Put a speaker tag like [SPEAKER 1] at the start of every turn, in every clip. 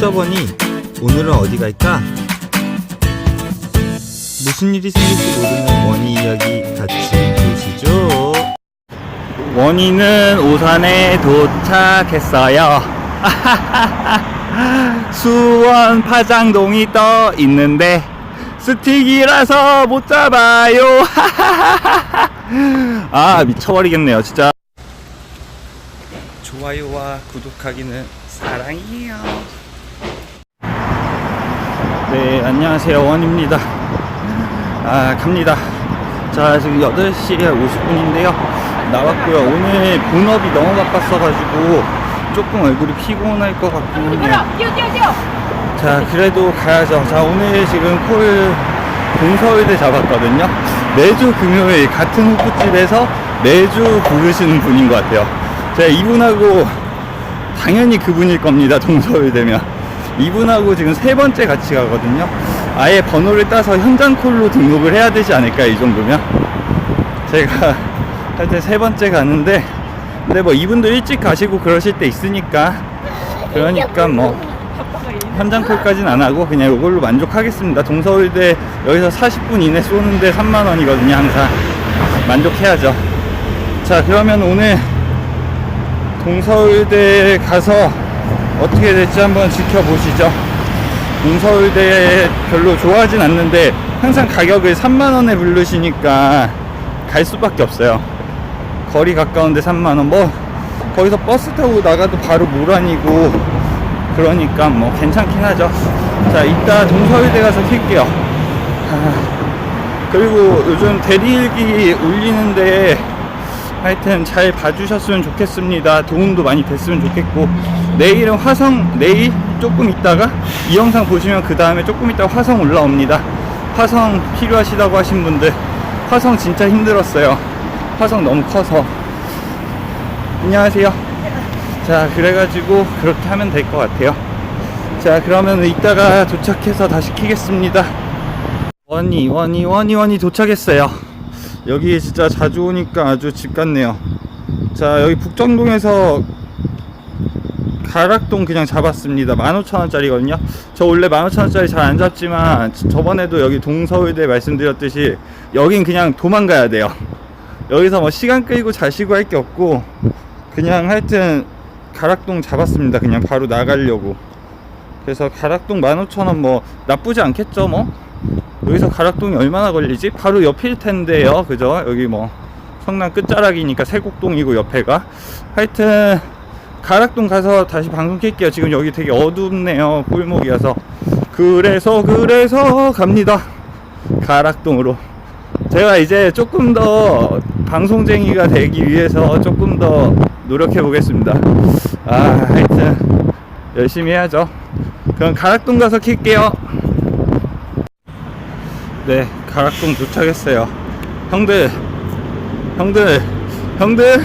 [SPEAKER 1] 푸셔버니 오늘은 어디 갈까? 무슨 일이 생길지 모르는 원희 이야기 같이 보시죠. 원희는 오산에 도착했어요. 수원 파장동이 떠 있는데 스틱이라서 못 잡아요. 아 미쳐버리겠네요 진짜. 좋아요와 구독하기는 사랑이에요. 네, 안녕하세요. 원입니다. 아, 갑니다. 자, 지금 8시 50분인데요. 나왔고요. 오늘 본업이 너무 바빴어가지고 조금 얼굴이 피곤할 것 같긴 해요.
[SPEAKER 2] 뛰어 뛰어 뛰어
[SPEAKER 1] 자, 그래도 가야죠. 자, 오늘 지금 콜 동서울대 잡았거든요. 매주 금요일 같은 호프집에서 매주 부르시는 분인 것 같아요. 제가 이분하고 당연히 그분일 겁니다. 동서울대면. 이분하고 지금 세 번째 같이 가거든요. 아예 번호를 따서 현장 콜로 등록을 해야 되지 않을까, 이 정도면. 제가 하여튼 세 번째 가는데, 근데 뭐 이분도 일찍 가시고 그러실 때 있으니까, 그러니까 뭐, 현장 콜까지는 안 하고 그냥 이걸로 만족하겠습니다. 동서울대 여기서 40분 이내 쏘는데 3만 원이거든요. 항상 만족해야죠. 자 그러면 오늘 동서울대 가서 어떻게 될지 한번 지켜보시죠. 동서울대 별로 좋아하진 않는데 항상 가격을 3만 원에 부르시니까 갈 수밖에 없어요. 거리 가까운데 3만 원. 뭐 거기서 버스 타고 나가도 바로 모란이고 그러니까 뭐 괜찮긴 하죠. 자, 이따 동서울대 가서 킬게요. 아, 그리고 요즘 대리일기 올리는데 하여튼 잘 봐주셨으면 좋겠습니다. 도움도 많이 됐으면 좋겠고 내일은 화성 내일 조금 있다가 이 영상 보시면 그 다음에 조금 있다가 화성 올라옵니다. 화성 필요하시다고 하신 분들 화성 진짜 힘들었어요. 화성 너무 커서 안녕하세요. 자 그래가지고 그렇게 하면 될 것 같아요 자 그러면 이따가 도착해서 다시 키겠습니다 원이 원이 원이 원이 도착했어요 여기 진짜 자주 오니까 아주 집 같네요 자 여기 북정동에서 가락동 그냥 잡았습니다 15,000원짜리거든요 저 원래 15,000원짜리 잘 안 잡지만 저번에도 여기 동서울대 말씀드렸듯이 여긴 그냥 도망가야 돼요 여기서 뭐 시간 끌고 자시고 할 게 없고 그냥 하여튼 가락동 잡았습니다. 그냥 바로 나가려고. 그래서 가락동 15,000원 뭐 나쁘지 않겠죠, 뭐. 여기서 가락동이 얼마나 걸리지? 바로 옆일 텐데요. 그죠? 여기 뭐 성남 끝자락이니까 세곡동이고 옆에가. 하여튼 가락동 가서 다시 방송 킬게요. 지금 여기 되게 어둡네요. 꿀목이어서. 그래서 그래서 갑니다. 가락동으로. 제가 이제 조금 더 방송쟁이가 되기 위해서 조금 더 노력해 보겠습니다. 아, 하여튼 열심히 해야죠. 그럼 가락동 가서 킬게요. 네, 가락동 도착했어요. 형들, 형들, 형들,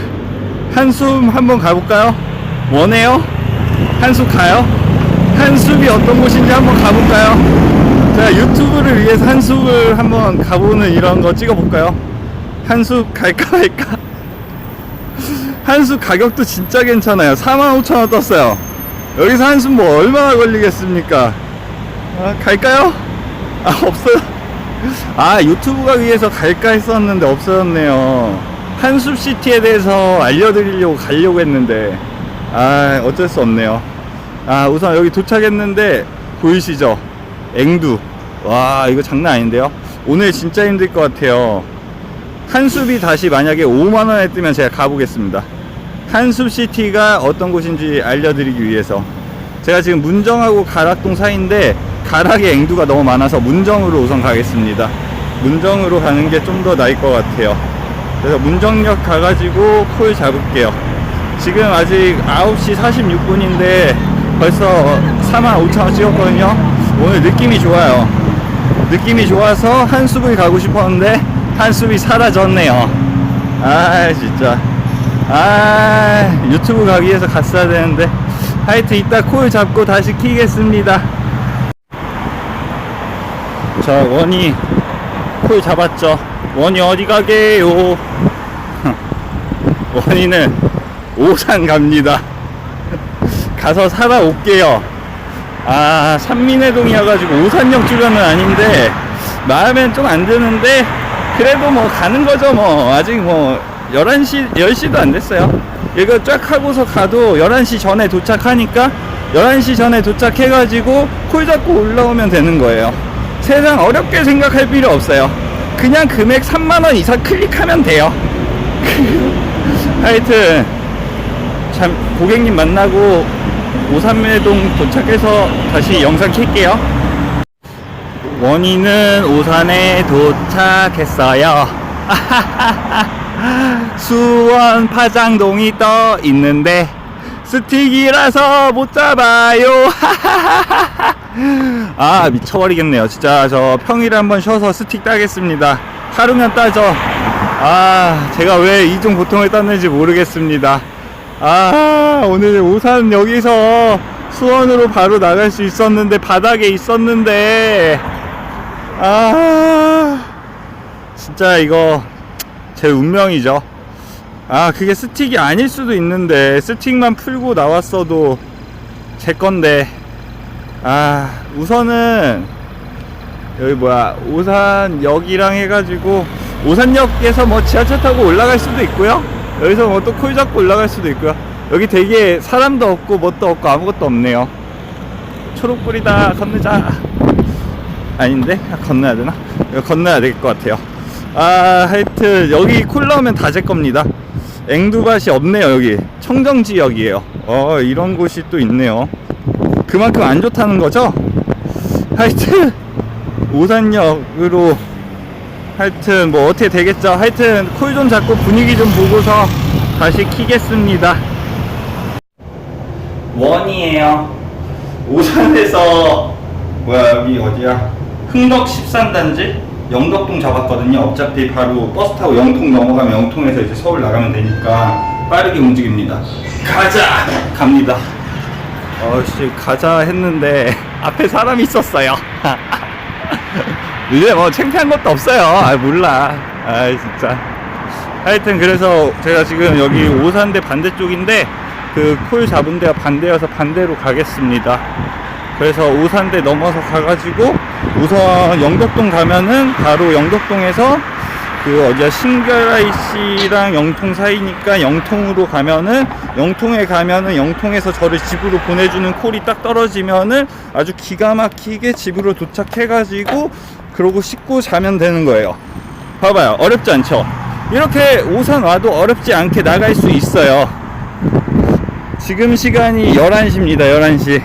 [SPEAKER 1] 한숨 한번 가볼까요? 원해요? 한숨 가요? 한숨이 어떤 곳인지 한번 가볼까요? 자, 유튜브를 위해서 한숨을 한번 가보는 이런 거 찍어볼까요? 한숨 갈까 말까? 한숨 가격도 진짜 괜찮아요. 45,000원 떴어요. 여기서 한숨 뭐 얼마나 걸리겠습니까? 아, 갈까요? 아, 없어요. 아, 유튜브가 위해서 갈까 했었는데 없어졌네요. 한숨 시티에 대해서 알려드리려고 가려고 했는데, 아, 어쩔 수 없네요. 아, 우선 여기 도착했는데, 보이시죠? 앵두. 와, 이거 장난 아닌데요? 오늘 진짜 힘들 것 같아요. 한숲이 다시 만약에 5만원에 뜨면 제가 가보겠습니다. 한숲 시티가 어떤 곳인지 알려드리기 위해서. 제가 지금 문정하고 가락동 사이인데, 가락의 앵두가 너무 많아서 문정으로 우선 가겠습니다. 문정으로 가는 게 좀 더 나을 것 같아요. 그래서 문정역 가가지고 콜 잡을게요. 지금 아직 9시 46분인데 벌써 45,000원 찍었거든요. 오늘 느낌이 좋아요. 느낌이 좋아서 한숲을 가고 싶었는데 한숨이 사라졌네요. 아, 진짜. 아, 유튜브 가기 위해서 갔어야 되는데. 하여튼 이따 콜 잡고 다시 키겠습니다. 자, 원이 콜 잡았죠. 원이 어디 가게요? 원이는 오산 갑니다. 가서 살아올게요. 아, 산민회동이어가지고 오산역 주변은 아닌데, 마음엔 좀 안 드는데, 그래도 뭐 가는 거죠, 뭐. 아직 뭐, 11시, 10시도 안 됐어요. 이거 쫙 하고서 가도 11시 전에 도착하니까, 11시 전에 도착해가지고, 콜 잡고 올라오면 되는 거예요. 세상 어렵게 생각할 필요 없어요. 그냥 금액 3만원 이상 클릭하면 돼요. 하여튼, 참 고객님 만나고 오산매동 도착해서 다시 영상 킬게요. 원인은 오산에 도착했어요. 수원 파장동이 떠 있는데 스틱이라서 못 잡아요. 아 미쳐버리겠네요. 진짜 저 평일에 한번 쉬어서 스틱 따겠습니다. 하루면 따죠. 아 제가 왜 이중 고통을 땄는지 모르겠습니다 아 오늘 오산 여기서 수원으로 바로 나갈 수 있었는데 바닥에 있었는데. 아 진짜 이거 제 운명이죠. 아 그게 스틱이 아닐 수도 있는데 스틱만 풀고 나왔어도 제 건데. 아 우선은 여기 뭐야 오산역이랑 해가지고 오산역에서 뭐 지하철 타고 올라갈 수도 있고요 여기서 뭐 또 콜 잡고 올라갈 수도 있고요. 여기 되게 사람도 없고 뭣도 없고 아무것도 없네요. 초록불이다 건너자. 아닌데? 아, 건너야 되나? 건너야 될 것 같아요. 아 하여튼 여기 콜 나오면 다 제 겁니다. 앵두밭이 없네요 여기. 청정지역이에요. 어 이런 곳이 또 있네요. 그만큼 안 좋다는 거죠? 하여튼 오산역으로 하여튼 뭐 어떻게 되겠죠. 하여튼 콜 좀 잡고 분위기 좀 보고서 다시 키겠습니다. 원이에요. 오산에서 뭐야 여기 어디야? 흥덕 13단지? 영덕동 잡았거든요. 어차피 바로 버스 타고 영통 넘어가면 영통에서 이제 서울 나가면 되니까 빠르게 움직입니다. 가자! 갑니다. 어씨 가자 했는데 앞에 사람이 있었어요 이제 뭐 창피한 것도 없어요. 아 몰라. 아 진짜. 하여튼 그래서 제가 지금 여기 오산대 반대쪽인데 그 콜 잡은 데가 반대여서 반대로 가겠습니다. 그래서 오산대 넘어서 가가지고 우선 영덕동 가면은 바로 영덕동에서 그 어디야 신결아이 씨랑 영통 사이니까 영통으로 가면은 영통에 가면은 영통에서 저를 집으로 보내주는 콜이 딱 떨어지면은 아주 기가 막히게 집으로 도착해가지고 그러고 씻고 자면 되는 거예요. 봐봐요. 어렵지 않죠? 이렇게 오산 와도 어렵지 않게 나갈 수 있어요. 지금 시간이 11시입니다. 11시.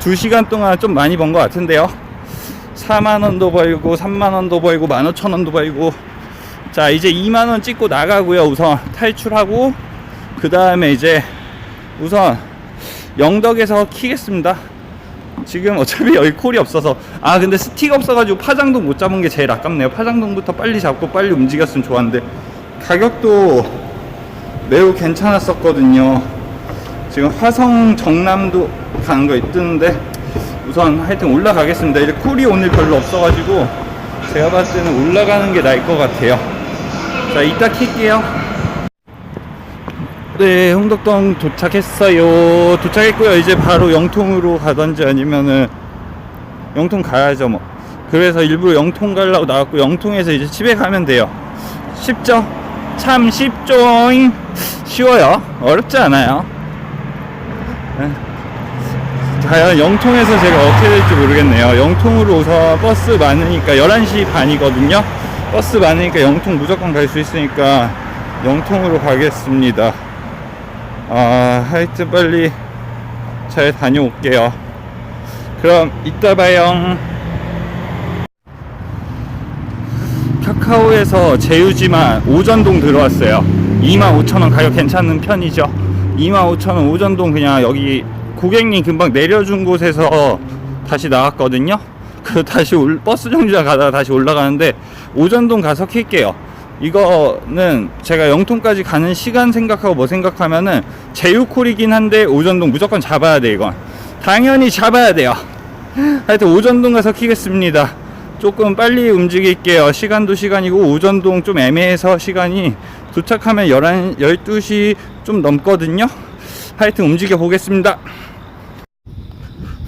[SPEAKER 1] 2시간 동안 좀 많이 번 것 같은데요. 4만원도 벌고, 3만원도 벌고, 15,000원도 벌고. 자, 이제 2만원 찍고 나가고요. 우선 탈출하고, 그 다음에 이제 우선 영덕에서 키겠습니다. 지금 어차피 여기 콜이 없어서. 아 근데 스틱 없어가지고 파장동 못 잡은 게 제일 아깝네요. 파장동부터 빨리 잡고 빨리 움직였으면 좋았는데. 가격도 매우 괜찮았었거든요. 지금 화성 정남도 가는 거 뜨는데 우선 하여튼 올라가겠습니다. 이제 콜이 오늘 별로 없어가지고 제가 봤을 때는 올라가는 게 나을 것 같아요 자 이따 킬게요 네, 홍덕동 도착했어요. 도착했고요. 이제 바로 영통으로 가던지 아니면은 영통 가야죠, 뭐. 그래서 일부러 영통 가려고 나왔고 영통에서 이제 집에 가면 돼요. 쉽죠? 참 쉽죠잉. 쉬워요. 어렵지 않아요. 네. 과연 영통에서 제가 어떻게 될지 모르겠네요. 영통으로 우선 버스 많으니까 11시 반이거든요. 버스 많으니까 영통 무조건 갈 수 있으니까 영통으로 가겠습니다. 아, 하여튼 빨리 잘 다녀올게요. 그럼 이따 봐요. 카카오에서 제유지만 오전동 들어왔어요. 25,000원 가격 괜찮은 편이죠. 25,000원 오전동 그냥 여기 고객님 금방 내려준 곳에서 다시 나왔거든요. 그 다시 올, 버스 정류장 가다가 다시 올라가는데 오전동 가서 킬게요. 이거는 제가 영통까지 가는 시간 생각하고 뭐 생각하면은 제휴콜이긴 한데 오전동 무조건 잡아야 돼 이건. 당연히 잡아야 돼요. 하여튼 오전동 가서 키겠습니다. 조금 빨리 움직일게요. 시간도 시간이고 오전동 좀 애매해서 시간이 도착하면 11, 12시 좀 넘거든요. 하여튼 움직여 보겠습니다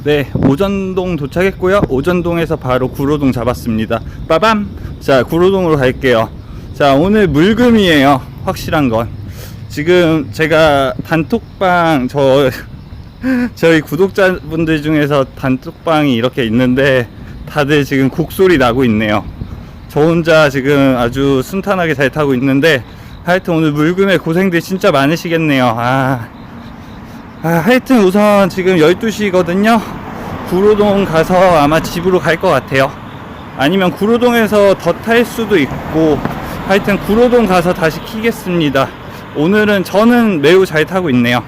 [SPEAKER 1] 네, 오전동 도착했고요. 오전동에서 바로 구로동 잡았습니다. 빠밤! 자, 구로동으로 갈게요. 자, 오늘 물금이에요. 확실한 건. 지금 제가 단톡방, 저, 저희 구독자분들 중에서 단톡방이 이렇게 있는데 다들 지금 곡소리 나고 있네요. 저 혼자 지금 아주 순탄하게 잘 타고 있는데 하여튼 오늘 물금에 고생들 진짜 많으시겠네요. 아, 아, 하여튼 우선 지금 12시거든요. 구로동 가서 아마 집으로 갈 것 같아요. 아니면 구로동에서 더 탈 수도 있고, 하여튼 구로동 가서 다시 키겠습니다. 오늘은 저는 매우 잘 타고 있네요.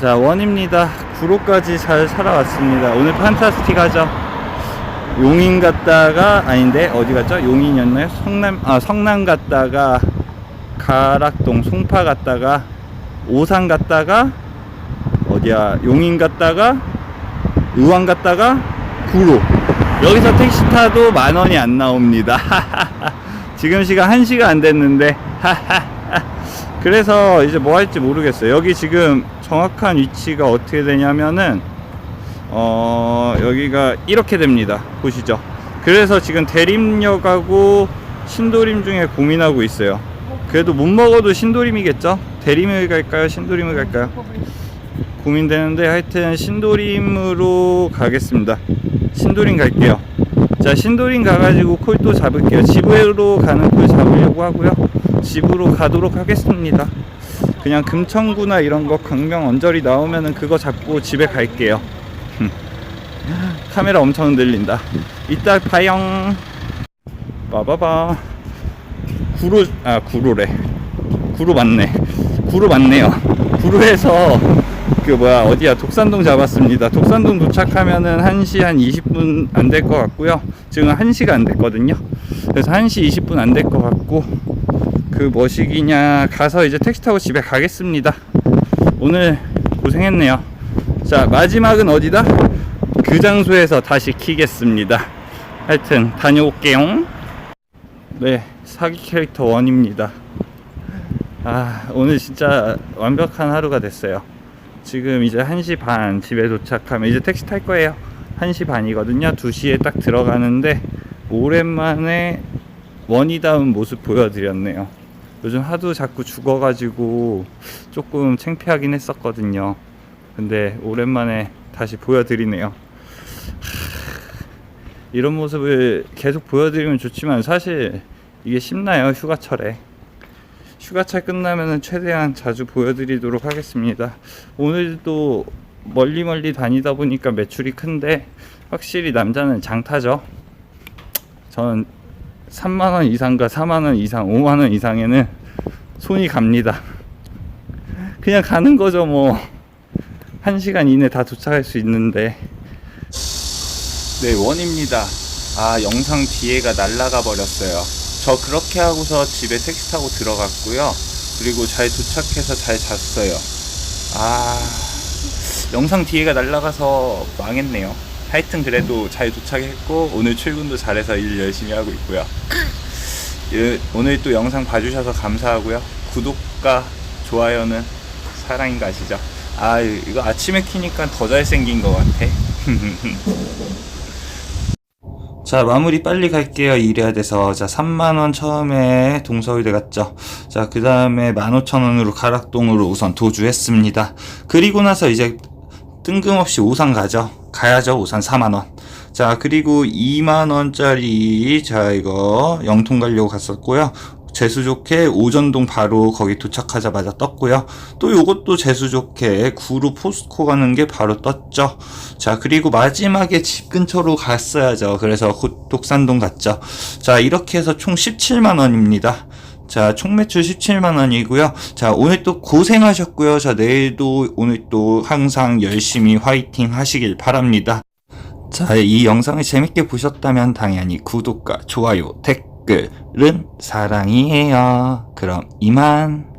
[SPEAKER 1] 자, 원입니다. 구로까지 잘 살아왔습니다. 오늘 판타스틱 하죠. 용인 갔다가, 아닌데, 어디 갔죠? 용인이었나요? 성남, 아, 성남 갔다가, 가락동, 송파 갔다가, 오산 갔다가 어디야? 용인 갔다가 의왕 갔다가 구로. 여기서 택시 타도 만 원이 안 나옵니다. 지금 시간 1시가 안 됐는데. 그래서 이제 뭐 할지 모르겠어요. 여기 지금 정확한 위치가 어떻게 되냐면은 어 여기가 이렇게 됩니다. 보시죠. 그래서 지금 대림역하고 신도림 중에 고민하고 있어요. 그래도 못 먹어도 신도림이겠죠? 대림을 갈까요? 신도림을 갈까요? 고민되는데 하여튼 신도림으로 가겠습니다. 신도림 갈게요. 자, 신도림 가가지고 콜 또 잡을게요. 집으로 가는 콜 잡으려고 하고요. 집으로 가도록 하겠습니다. 그냥 금천구나 이런 거 강명 언저리 나오면은 그거 잡고 집에 갈게요. 카메라 엄청 흔들린다. 이따 봐용. 빠바바. 구로 아 구로래 구로 맞네 구로 맞네요. 구로에서 그 뭐야 어디야 독산동 잡았습니다. 독산동 도착하면은 1시 한 20분 안 될 것 같고요. 지금 1시가 안 됐거든요. 그래서 1시 20분 안 될 것 같고 그 뭐시기냐 가서 이제 택시 타고 집에 가겠습니다. 오늘 고생했네요. 자 마지막은 어디다? 그 장소에서 다시 키겠습니다. 하여튼 다녀올게요. 네, 사기 캐릭터 원입니다. 아, 오늘 진짜 완벽한 하루가 됐어요. 지금 이제 1시 반 집에 도착하면 이제 택시 탈 거예요. 1시 반이거든요. 2시에 딱 들어가는데 오랜만에 원이다운 모습 보여드렸네요. 요즘 하도 자꾸 죽어가지고 조금 창피하긴 했었거든요. 근데 오랜만에 다시 보여드리네요. 이런 모습을 계속 보여드리면 좋지만 사실 이게 쉽나요 휴가철에 휴가철 끝나면은 최대한 자주 보여드리도록 하겠습니다. 오늘도 멀리 멀리 다니다 보니까 매출이 큰데 확실히 남자는 장타죠. 저는 3만원 이상과 4만원 이상 5만원 이상에는 손이 갑니다. 그냥 가는 거죠 뭐. 1시간 이내 다 도착할 수 있는데. 네, 원입니다. 아, 영상 뒤에가 날라가 버렸어요. 저 그렇게 하고서 집에 택시 타고 들어갔고요. 그리고 잘 도착해서 잘 잤어요. 아, 영상 뒤에가 날라가서 망했네요. 하여튼 그래도 잘 도착했고, 오늘 출근도 잘해서 일 열심히 하고 있고요. 예, 오늘 또 영상 봐주셔서 감사하고요. 구독과 좋아요는 사랑인 거 아시죠? 아, 이거 아침에 키니까 더 잘생긴 것 같아. 자, 마무리 빨리 갈게요. 일해야 돼서. 자, 3만원 처음에 동서울대 갔죠. 자, 그 다음에 15,000원으로 가락동으로 우선 도주했습니다. 그리고 나서 이제 뜬금없이 오산 가죠. 가야죠. 오산 4만원. 자, 그리고 2만원짜리, 자, 이거 영통 가려고 갔었고요. 재수 좋게 오전동 바로 거기 도착하자마자 떴고요. 또 요것도 재수 좋게 구로 포스코 가는 게 바로 떴죠. 자, 그리고 마지막에 집 근처로 갔어야죠. 그래서 곧 독산동 갔죠. 자, 이렇게 해서 총 17만 원입니다. 자, 총 매출 17만 원이고요. 자, 오늘 또 고생하셨고요. 자, 내일도 오늘 또 항상 열심히 화이팅 하시길 바랍니다. 자, 이 영상을 재밌게 보셨다면 당연히 구독과 좋아요, 댓글 은 사랑이에요. 그럼 이만.